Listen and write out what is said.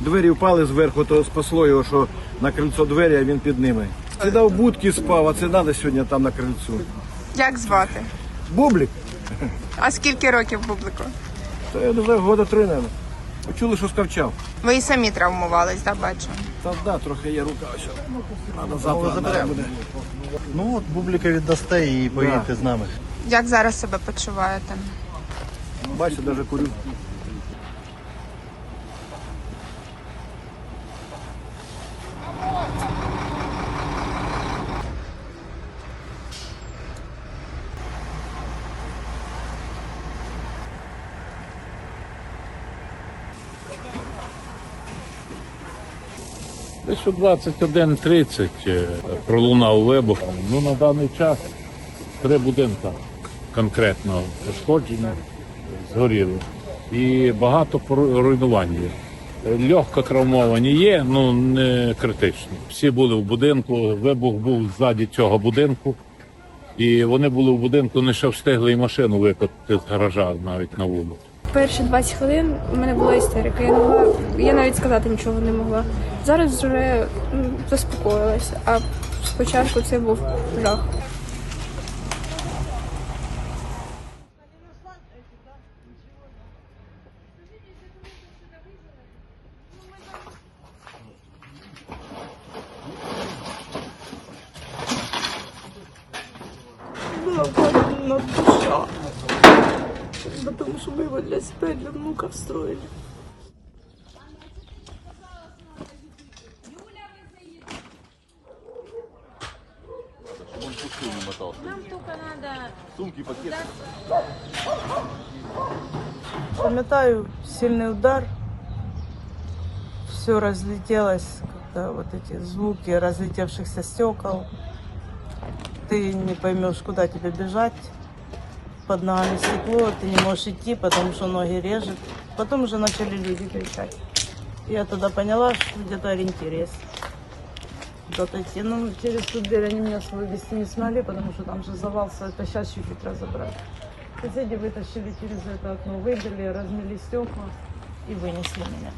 Двері впали зверху, то спасло його, що на крильцо двері, а він під ними. Це в будці спав, а це треба сьогодні там на крильцю. Як звати? Бублик, А скільки років бублику? то я не знаю, года три, мабуть. Почули, що скавчав. Ви і самі травмувались, да, бачу. Та да, трохи є рука ось. Треба завтра заберемо. буде. Ну от бубліка віддасте і поїдете з нами. Як зараз себе почуваєте? Бачите, навіть курю. Десь о 21.30 е, пролунав вибух. Ну, на даний час три будинка конкретно пошкоджені, згоріли. І багато руйнувань є. Легко травмовані є, ну не критично. Всі були в будинку, вибух був ззаді цього будинку. І вони були в будинку, не ще встигли і машину викотити з гаража навіть на вулицю. Перші 20 хвилин у мене була істерика. Я не могла, я навіть сказати нічого не могла. Зараз вже заспокоїлася, а спочатку це був жах. папина душа. Потому что мы его для себя, для внуков строили. Памятаю сильный удар. Все разлетелось, когда вот эти звуки разлетевшихся стекол. Ты не поймешь, куда тебе бежать. Под ногами стекло, ты не можешь идти, потому что ноги режет. Потом уже начали люди кричать. Я тогда поняла, что где-то ориентир есть. Идти. Ну, через ту дверь они меня вывести не смогли, потому что там же завал, это сейчас чуть-чуть разобрали. Соседи вытащили через это окно, выбили, размели стекла и вынесли меня.